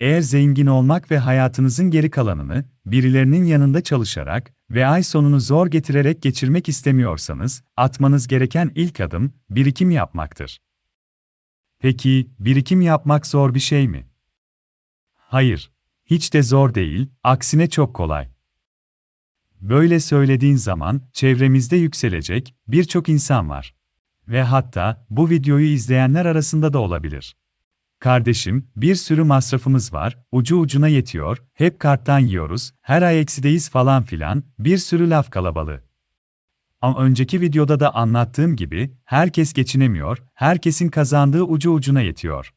Eğer zengin olmak ve hayatınızın geri kalanını birilerinin yanında çalışarak ve ay sonunu zor getirerek geçirmek istemiyorsanız, atmanız gereken ilk adım birikim yapmaktır. Peki, birikim yapmak zor bir şey mi? Hayır, hiç de zor değil, aksine çok kolay. Böyle söylediğin zaman çevremizde yükselecek birçok insan var. Ve hatta bu videoyu izleyenler arasında da olabilir. Kardeşim, bir sürü masrafımız var, ucu ucuna yetiyor, hep karttan yiyoruz, her ay eksideyiz falan filan, bir sürü laf kalabalığı. Ama önceki videoda da anlattığım gibi, herkes geçinemiyor, herkesin kazandığı ucu ucuna yetiyor.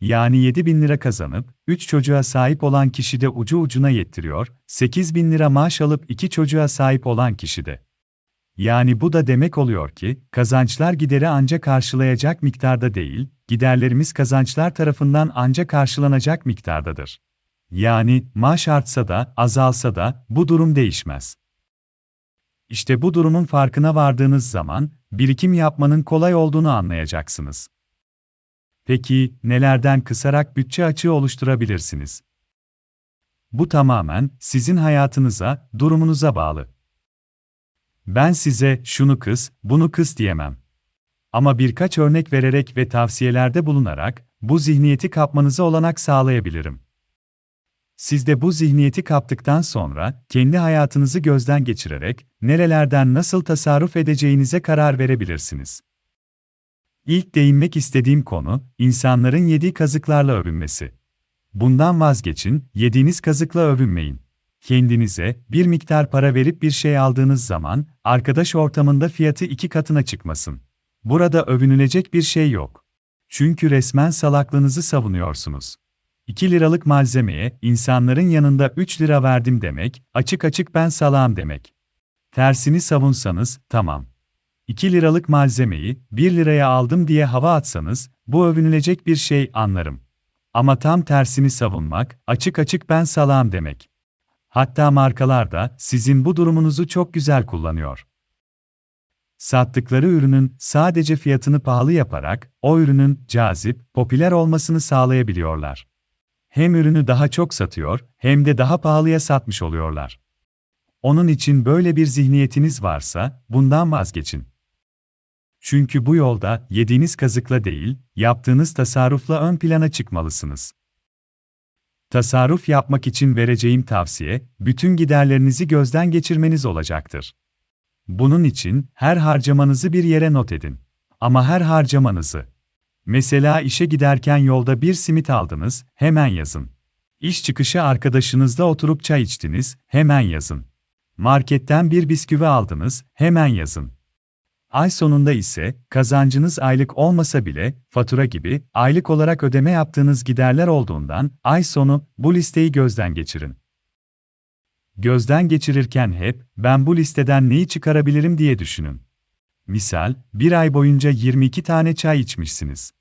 Yani 7 bin lira kazanıp, 3 çocuğa sahip olan kişi de ucu ucuna yettiriyor, 8 bin lira maaş alıp 2 çocuğa sahip olan kişi de. Yani bu da demek oluyor ki, kazançlar gideri ancak karşılayacak miktarda değil, giderlerimiz kazançlar tarafından ancak karşılanacak miktardadır. Yani, maaş artsa da, azalsa da, bu durum değişmez. İşte bu durumun farkına vardığınız zaman, birikim yapmanın kolay olduğunu anlayacaksınız. Peki, nelerden kısarak bütçe açığı oluşturabilirsiniz? Bu tamamen sizin hayatınıza, durumunuza bağlı. Ben size şunu kız, bunu kız diyemem. Ama birkaç örnek vererek ve tavsiyelerde bulunarak bu zihniyeti kapmanıza olanak sağlayabilirim. Siz de bu zihniyeti kaptıktan sonra kendi hayatınızı gözden geçirerek nerelerden nasıl tasarruf edeceğinize karar verebilirsiniz. İlk değinmek istediğim konu insanların yediği kazıklarla övünmesi. Bundan vazgeçin, yediğiniz kazıkla övünmeyin. Kendinize bir miktar para verip bir şey aldığınız zaman arkadaş ortamında fiyatı iki katına çıkmasın. Burada övünülecek bir şey yok. Çünkü resmen salaklığınızı savunuyorsunuz. 2 liralık malzemeye insanların yanında 3 lira verdim demek, açık açık ben salağım demek. Tersini savunsanız, tamam. 2 liralık malzemeyi 1 liraya aldım diye hava atsanız, bu övünülecek bir şey anlarım. Ama tam tersini savunmak, açık açık ben salağım demek. Hatta markalar da sizin bu durumunuzu çok güzel kullanıyor. Sattıkları ürünün sadece fiyatını pahalı yaparak o ürünün cazip, popüler olmasını sağlayabiliyorlar. Hem ürünü daha çok satıyor hem de daha pahalıya satmış oluyorlar. Onun için böyle bir zihniyetiniz varsa bundan vazgeçin. Çünkü bu yolda yediğiniz kazıkla değil, yaptığınız tasarrufla ön plana çıkmalısınız. Tasarruf yapmak için vereceğim tavsiye, bütün giderlerinizi gözden geçirmeniz olacaktır. Bunun için her harcamanızı bir yere not edin. Ama her harcamanızı. Mesela işe giderken yolda bir simit aldınız, hemen yazın. İş çıkışı arkadaşınızla oturup çay içtiniz, hemen yazın. Marketten bir bisküvi aldınız, hemen yazın. Ay sonunda ise kazancınız aylık olmasa bile fatura gibi aylık olarak ödeme yaptığınız giderler olduğundan ay sonu bu listeyi gözden geçirin. Gözden geçirirken hep ben bu listeden neyi çıkarabilirim diye düşünün. Misal, bir ay boyunca 22 tane çay içmişsiniz.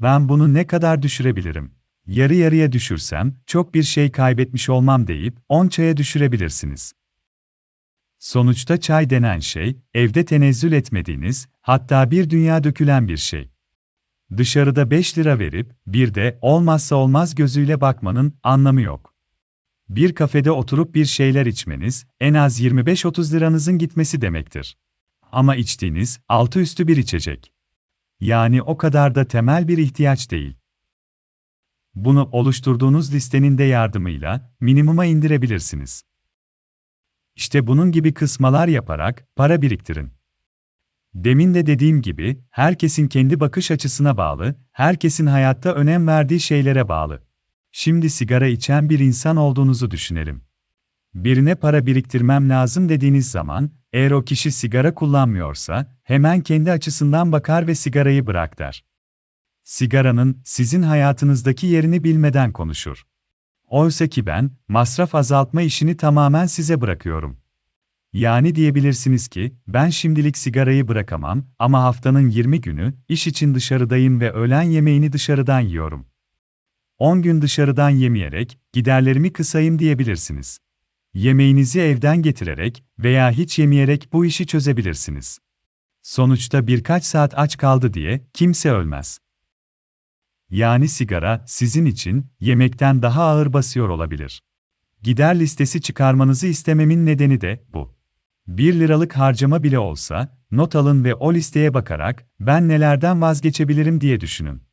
Ben bunu ne kadar düşürebilirim? Yarı yarıya düşürsem çok bir şey kaybetmiş olmam deyip 10 çaya düşürebilirsiniz. Sonuçta çay denen şey, evde tenezzül etmediğiniz, hatta bir dünya dökülen bir şey. Dışarıda 5 lira verip, bir de olmazsa olmaz gözüyle bakmanın anlamı yok. Bir kafede oturup bir şeyler içmeniz, en az 25-30 liranızın gitmesi demektir. Ama içtiğiniz, altı üstü bir içecek. Yani o kadar da temel bir ihtiyaç değil. Bunu oluşturduğunuz listenin de yardımıyla minimuma indirebilirsiniz. İşte bunun gibi kısmalar yaparak para biriktirin. Demin de dediğim gibi, herkesin kendi bakış açısına bağlı, herkesin hayatta önem verdiği şeylere bağlı. Şimdi sigara içen bir insan olduğunuzu düşünelim. Birine para biriktirmem lazım dediğiniz zaman, eğer o kişi sigara kullanmıyorsa, hemen kendi açısından bakar ve sigarayı bırak der. Sigaranın sizin hayatınızdaki yerini bilmeden konuşur. Oysa ki ben, masraf azaltma işini tamamen size bırakıyorum. Yani diyebilirsiniz ki, ben şimdilik sigarayı bırakamam ama haftanın 20 günü iş için dışarıdayım ve öğlen yemeğini dışarıdan yiyorum. 10 gün dışarıdan yemeyerek giderlerimi kısayım diyebilirsiniz. Yemeğinizi evden getirerek veya hiç yemeyerek bu işi çözebilirsiniz. Sonuçta birkaç saat aç kaldı diye kimse ölmez. Yani sigara sizin için yemekten daha ağır basıyor olabilir. Gider listesi çıkarmanızı istememin nedeni de bu. 1 liralık harcama bile olsa, not alın ve o listeye bakarak ben nelerden vazgeçebilirim diye düşünün.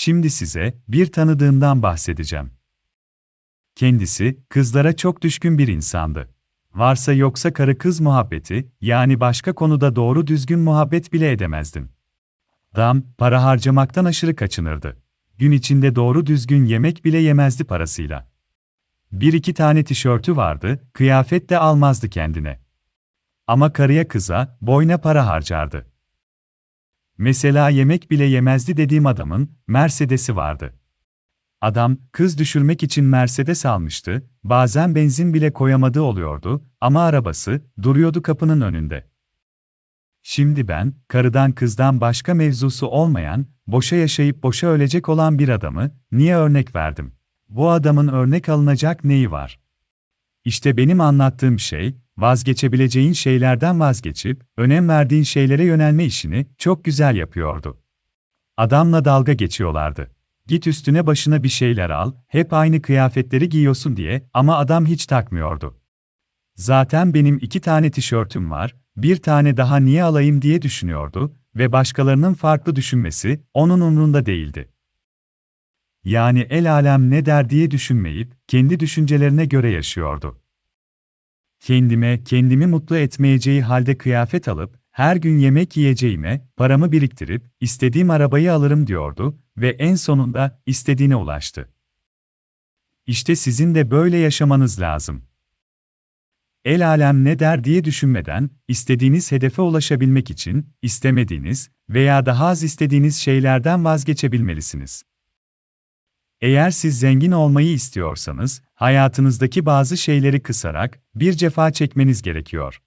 Şimdi size bir tanıdığımdan bahsedeceğim. Kendisi kızlara çok düşkün bir insandı. Varsa yoksa karı kız muhabbeti, yani başka konuda doğru düzgün muhabbet bile edemezdim. Adam, para harcamaktan aşırı kaçınırdı. Gün içinde doğru düzgün yemek bile yemezdi parasıyla. Bir iki tane tişörtü vardı, kıyafet de almazdı kendine. Ama karıya kıza, boyna para harcardı. Mesela yemek bile yemezdi dediğim adamın, Mercedes'i vardı. Adam, kız düşürmek için Mercedes almıştı, bazen benzin bile koyamadığı oluyordu ama arabası, duruyordu kapının önünde. Şimdi ben, karıdan kızdan başka mevzusu olmayan, boşa yaşayıp boşa ölecek olan bir adamı, niye örnek verdim? Bu adamın örnek alınacak neyi var? İşte benim anlattığım şey, vazgeçebileceğin şeylerden vazgeçip, önem verdiğin şeylere yönelme işini çok güzel yapıyordu. Adamla dalga geçiyorlardı. Git üstüne başına bir şeyler al, hep aynı kıyafetleri giyiyorsun diye ama adam hiç takmıyordu. Zaten benim iki tane tişörtüm var, bir tane daha niye alayım diye düşünüyordu ve başkalarının farklı düşünmesi onun umrunda değildi. Yani el alem ne der diye düşünmeyip kendi düşüncelerine göre yaşıyordu. Kendime, kendimi mutlu etmeyeceği halde kıyafet alıp her gün yemek yiyeceğime paramı biriktirip istediğim arabayı alırım diyordu ve en sonunda istediğine ulaştı. İşte sizin de böyle yaşamanız lazım. El alem ne der diye düşünmeden, istediğiniz hedefe ulaşabilmek için, istemediğiniz veya daha az istediğiniz şeylerden vazgeçebilmelisiniz. Eğer siz zengin olmayı istiyorsanız, hayatınızdaki bazı şeyleri kısarak bir cefa çekmeniz gerekiyor.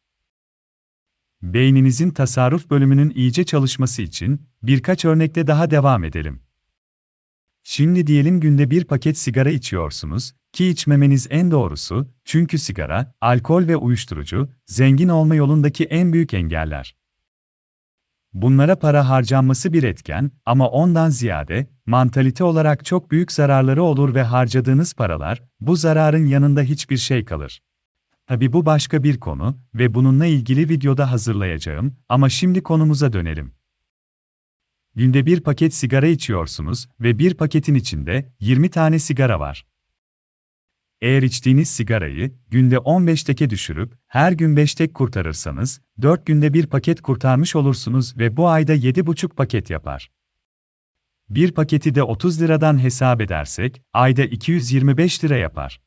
Beyninizin tasarruf bölümünün iyice çalışması için birkaç örnekle daha devam edelim. Şimdi diyelim günde bir paket sigara içiyorsunuz ki içmemeniz en doğrusu, çünkü sigara, alkol ve uyuşturucu, zengin olma yolundaki en büyük engeller. Bunlara para harcanması bir etken ama ondan ziyade, mantalite olarak çok büyük zararları olur ve harcadığınız paralar, bu zararın yanında hiçbir şey kalır. Tabi bu başka bir konu ve bununla ilgili videoda hazırlayacağım ama şimdi konumuza dönelim. Günde bir paket sigara içiyorsunuz ve bir paketin içinde 20 tane sigara var. Eğer içtiğiniz sigarayı günde 15 teke düşürüp her gün 5 tek kurtarırsanız 4 günde bir paket kurtarmış olursunuz ve bu ayda 7,5 paket yapar. Bir paketi de 30 liradan hesap edersek ayda 225 lira yapar.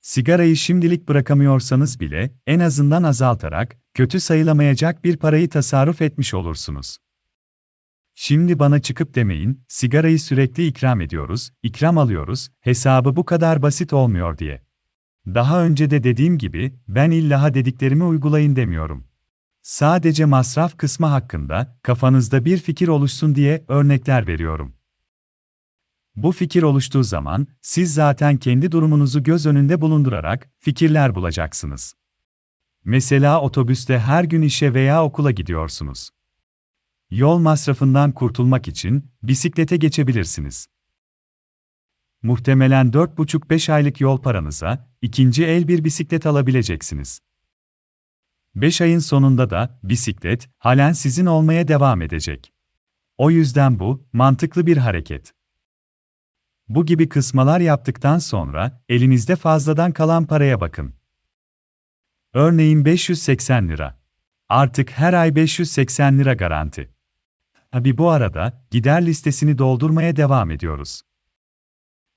Sigarayı şimdilik bırakamıyorsanız bile en azından azaltarak kötü sayılamayacak bir parayı tasarruf etmiş olursunuz. Şimdi bana çıkıp demeyin, sigarayı sürekli ikram ediyoruz, ikram alıyoruz, hesabı bu kadar basit olmuyor diye. Daha önce de dediğim gibi, ben illaha dediklerimi uygulayın demiyorum. Sadece masraf kısmı hakkında kafanızda bir fikir oluşsun diye örnekler veriyorum. Bu fikir oluştuğu zaman siz zaten kendi durumunuzu göz önünde bulundurarak fikirler bulacaksınız. Mesela otobüste her gün işe veya okula gidiyorsunuz. Yol masrafından kurtulmak için bisiklete geçebilirsiniz. Muhtemelen 4,5-5 aylık yol paranıza ikinci el bir bisiklet alabileceksiniz. 5 ayın sonunda da bisiklet halen sizin olmaya devam edecek. O yüzden bu mantıklı bir hareket. Bu gibi kısmalar yaptıktan sonra elinizde fazladan kalan paraya bakın. Örneğin 580 lira. Artık her ay 580 lira garanti. Tabi bu arada gider listesini doldurmaya devam ediyoruz.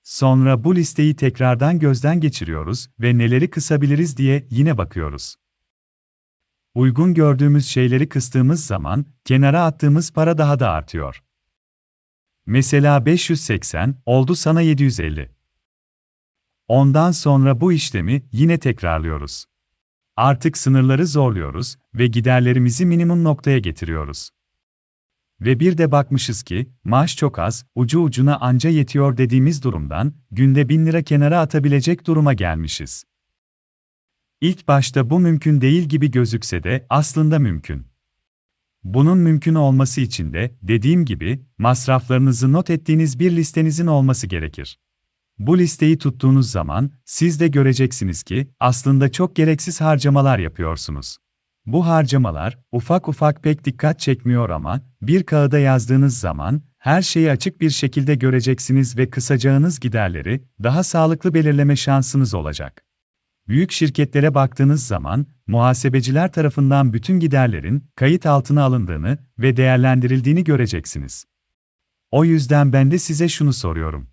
Sonra bu listeyi tekrardan gözden geçiriyoruz ve neleri kısabiliriz diye yine bakıyoruz. Uygun gördüğümüz şeyleri kıstığımız zaman kenara attığımız para daha da artıyor. Mesela 580 oldu sana 750. Ondan sonra bu işlemi yine tekrarlıyoruz. Artık sınırları zorluyoruz ve giderlerimizi minimum noktaya getiriyoruz. Ve bir de bakmışız ki, maaş çok az, ucu ucuna anca yetiyor dediğimiz durumdan, günde bin lira kenara atabilecek duruma gelmişiz. İlk başta bu mümkün değil gibi gözükse de aslında mümkün. Bunun mümkün olması için de, dediğim gibi, masraflarınızı not ettiğiniz bir listenizin olması gerekir. Bu listeyi tuttuğunuz zaman, siz de göreceksiniz ki, aslında çok gereksiz harcamalar yapıyorsunuz. Bu harcamalar, ufak ufak pek dikkat çekmiyor ama, bir kağıda yazdığınız zaman, her şeyi açık bir şekilde göreceksiniz ve kısacağınız giderleri, daha sağlıklı belirleme şansınız olacak. Büyük şirketlere baktığınız zaman, muhasebeciler tarafından bütün giderlerin kayıt altına alındığını ve değerlendirildiğini göreceksiniz. O yüzden ben de size şunu soruyorum.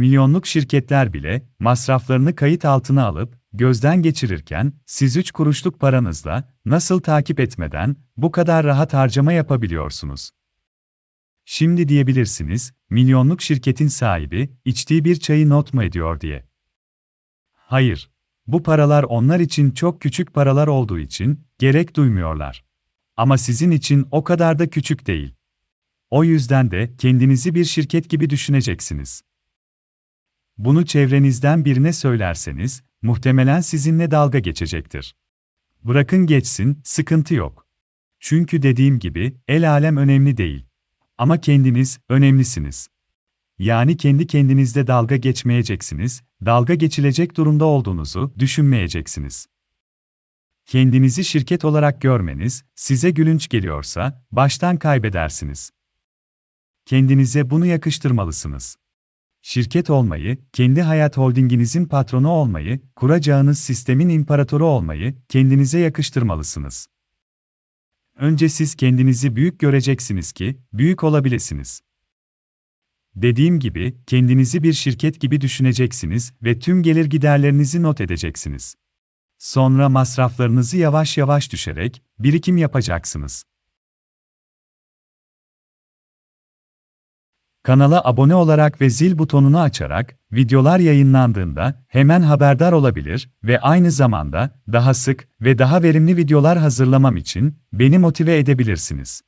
Milyonluk şirketler bile masraflarını kayıt altına alıp gözden geçirirken siz 3 kuruşluk paranızla nasıl takip etmeden bu kadar rahat harcama yapabiliyorsunuz? Şimdi diyebilirsiniz, milyonluk şirketin sahibi içtiği bir çayı not mu ediyor diye. Hayır. Bu paralar onlar için çok küçük paralar olduğu için gerek duymuyorlar. Ama sizin için o kadar da küçük değil. O yüzden de kendinizi bir şirket gibi düşüneceksiniz. Bunu çevrenizden birine söylerseniz, muhtemelen sizinle dalga geçecektir. Bırakın geçsin, sıkıntı yok. Çünkü dediğim gibi, el alem önemli değil. Ama kendiniz önemlisiniz. Yani kendi kendinizde dalga geçmeyeceksiniz, dalga geçilecek durumda olduğunuzu düşünmeyeceksiniz. Kendinizi şirket olarak görmeniz size gülünç geliyorsa baştan kaybedersiniz. Kendinize bunu yakıştırmalısınız. Şirket olmayı, kendi hayat holdinginizin patronu olmayı, kuracağınız sistemin imparatoru olmayı kendinize yakıştırmalısınız. Önce siz kendinizi büyük göreceksiniz ki büyük olabilirsiniz. Dediğim gibi, kendinizi bir şirket gibi düşüneceksiniz ve tüm gelir giderlerinizi not edeceksiniz. Sonra masraflarınızı yavaş yavaş düşerek birikim yapacaksınız. Kanala abone olarak ve zil butonunu açarak videolar yayınlandığında hemen haberdar olabilir ve aynı zamanda daha sık ve daha verimli videolar hazırlamam için beni motive edebilirsiniz.